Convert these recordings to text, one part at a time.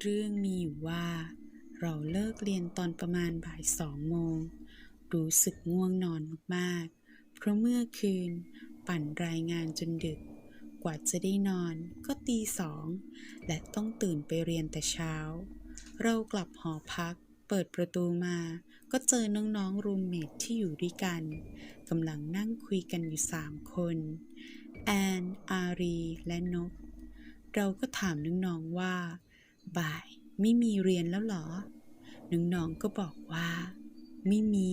เรื่อนประมาณบ่ายสองโมง รู้สึกง่วงนอนมากๆ เพราะเมื่อคืน ปั่นรายงานจนดึก กว่าจะได้นอนก็ตีสอง และต้องตื่นไปเรียนแต่เช้า เรากลับหอพัก เปิดประตูมา ก็เจอน้องๆรูมเมทที่อยู่ด้วยกันกำลังนั่งคุยกันอยู่สามคนแอน อารี และนก เราก็ถามน้องๆว่า บ่ายไม่มีเรียนแล้วหรอ น้องๆก็บอกว่า ไม่มี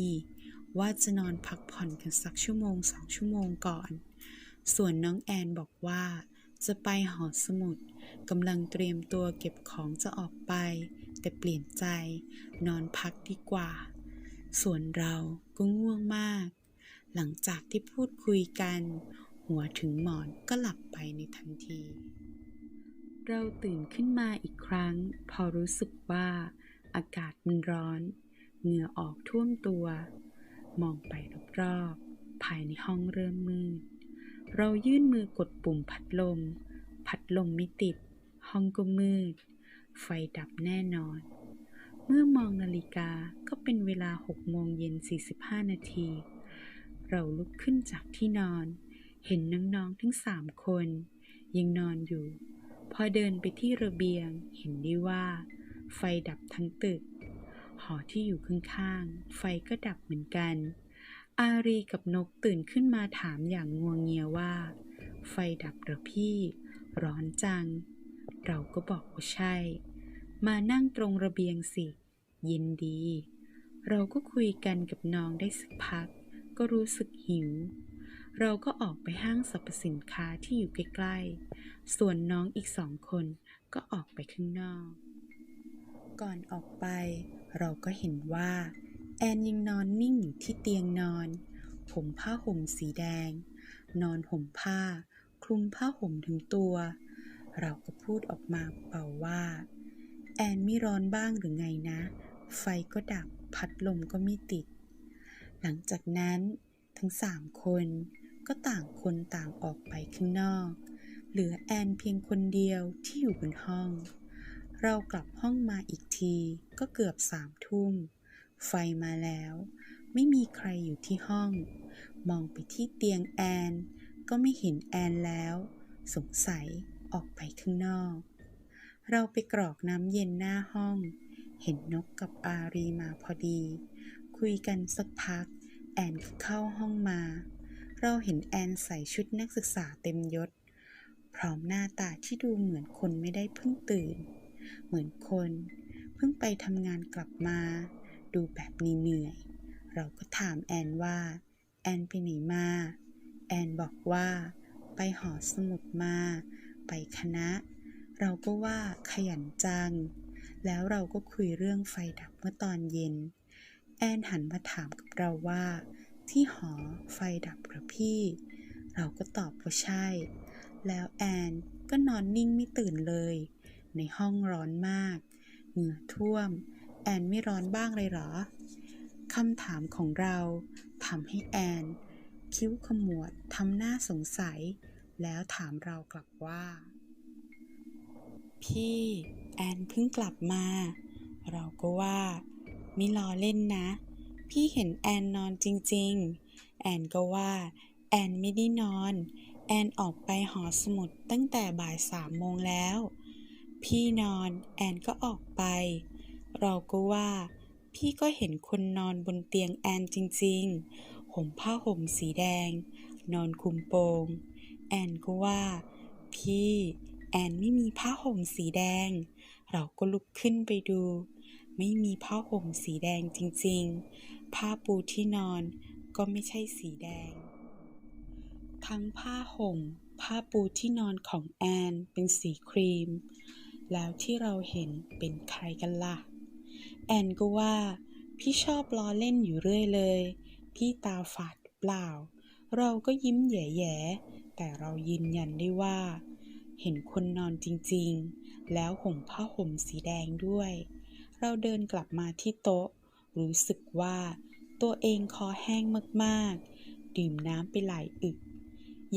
ว่าจะนอนพักผ่อนกันสักชั่วโมงสองชั่วโมงก่อน ส่วนน้องแอนบอกว่า จะไปหอสมุดกำลังเตรียมตัวเก็บของจะออกไป แต่เปลี่ยนใจ นอนพักดีกว่า ส่วนเราก็ง่วงมาก หลังจากที่พูดคุยกัน หัวถึงหมอนก็หลับไปในทันที เราตื่นขึ้นมาอีกครั้ง พอรู้สึกว่าอากาศมันร้อน เหงื่อออกท่วมตัว มองไปรอบๆภายในห้องเริ่มมืด เรายื่นมือกดปุ่มพัดลม พัดลมไม่ติด ห้องก็มืด ไฟดับแน่นอน เมื่อมองนาฬิกาก็เป็นเวลา6โมงเย็น 45 นาที เราลุกขึ้นจากที่นอน เห็นน้องๆทั้งสามคน ยังนอนอยู่ พอเดินไปที่ระเบียงเห็นได้ว่า ไฟดับทั้งตึก หอที่อยู่ข้างๆ ไฟก็ดับเหมือนกัน อารีกับนกตื่นขึ้นมาถามอย่างงวงเงียว่า ไฟดับหรอพี่ ร้อนจัง เราก็บอกว่าใช่ มานั่งตรงระเบียงสิ เย็นดี เราก็คุยกันกับน้องได้สักพัก ก็รู้สึกหิว เราก็ออกไปห้างสรรพสินค้าที่อยู่ใกล้ๆ ส่วนน้องอีกสองคนก็ออกไปข้างนอก ก่อนออกไป เราก็เห็นว่า แอนยังนอนนิ่งอยู่ที่เตียงนอน ผมผ้าห่มสีแดง นอนห่มผ้า คลุมผ้าห่มถึงตัว เราก็พูดออกมาเบาว่า แอนไม่ร้อนบ้างหรือไงนะ ไฟก็ดับพัดลมก็ไม่ติด หลังจากนั้นทั้งสามคน ก็ต่างคนต่างออกไปข้างนอก เหลือแอนเพียงคนเดียวที่อยู่บนห้อง เรากลับห้องมาอีกทีก็เกือบสามทุ่ม ไฟมาแล้ว ไม่มีใครอยู่ที่ห้อง มองไปที่เตียงแอน ก็ไม่เห็นแอนแล้ว สงสัยออกไปข้างนอก เราไปกรอกน้ำเย็นหน้าห้อง เห็นนกกับอารีมาพอดี คุยกันสักพัก แอนเข้าห้องมา เราเห็นแอนใส่ชุดนักศึกษาเต็มยศ พร้อมหน้าตาที่ดูเหมือนคนไม่ได้เพิ่งตื่น เหมือนคน เพิ่งไปทำงานกลับมา ดูแบบเหนื่อยเราก็ถามแอนว่า แอนไปไหนมา แอนบอกว่า ไปหอสมุดมา ไปคณะ เราก็ว่าขยันจัง แล้วเราก็คุยเรื่องไฟดับเมื่อตอนเย็น แอนหันมาถามกับเราว่า ที่หอไฟดับหรอพี่ เราก็ตอบว่าใช่ แล้วแอนก็นอนนิ่งไม่ตื่นเลย ในห้องร้อนมาก เหงื่อท่วม แอนไม่ร้อนบ้างเลยเหรอคำถามของเราทำให้แอน คิ้วขมวดทำหน้าสงสัย แล้วถามเรากลับว่า พี่ แอนเพิ่งกลับมา เราก็ว่า ไม่ล้อเล่นนะ พี่เห็นแอนนอนจริง ๆ แอนก็ว่า แอนไม่ได้นอน แอนออกไปหอสมุดตั้งแต่บ่ายสามโมงแล้ว พี่นอนแอนก็ออกไป เราก็ว่า พี่ก็เห็นคนนอนบนเตียงแอนจริง ๆ ห่มผ้าห่มสีแดง นอนคุมโปง แอนก็ว่า พี่ แอนไม่มีผ้าห่มสีแดง เราก็ลุกขึ้นไปดู ไม่มีผ้าห่มสีแดงจริงๆ ผ้าปูที่นอนก็ไม่ใช่สีแดง ทั้งผ้าห่ม ผ้าปูที่นอนของแอนเป็นสีครีม แล้วที่เราเห็นเป็นใครกันล่ะ แอนก็ว่า พี่ชอบล้อเล่นอยู่เรื่อยเลย พี่ตาฝาดเปล่า เราก็ยิ้มแย่ๆ แต่เรายืนยันได้ว่า เห็นคนนอนจริงๆ แล้วห่มผ้าห่มสีแดงด้วย เราเดินกลับมาที่โต๊ะ รู้สึกว่าตัวเองคอแห้งมากๆ ดื่มน้ำไปหลายอึก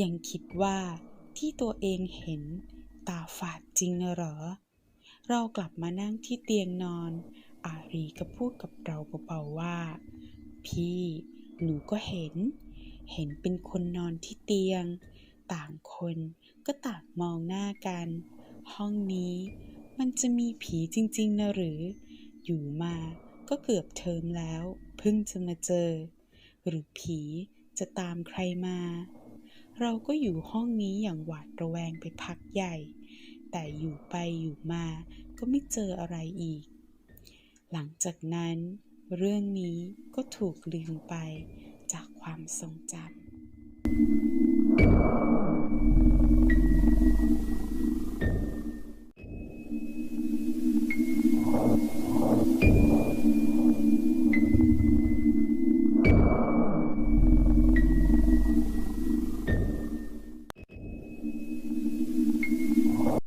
ยังคิดว่าที่ตัวเองเห็นตาฝาดจริงเหรอ เรากลับมานั่งที่เตียงนอน อารีก็พูดกับเราเบาๆว่า พี่หนูก็เห็น เห็นเป็นคนนอนที่เตียง ต่างคนก็ต่างมองหน้ากัน ห้องนี้มันจะมีผีจริงๆนะหรือ อยู่มาก็เกือบเทอมแล้ว เพิ่งจะมาเจอ หรือผีจะตามใครมา เราก็อยู่ห้องนี้อย่างหวาดระแวงไปพักใหญ่ แต่อยู่ไปอยู่มาก็ไม่เจออะไรอีก หลังจากนั้น เรื่องนี้ก็ถูกลืมไปจากความทรงจำ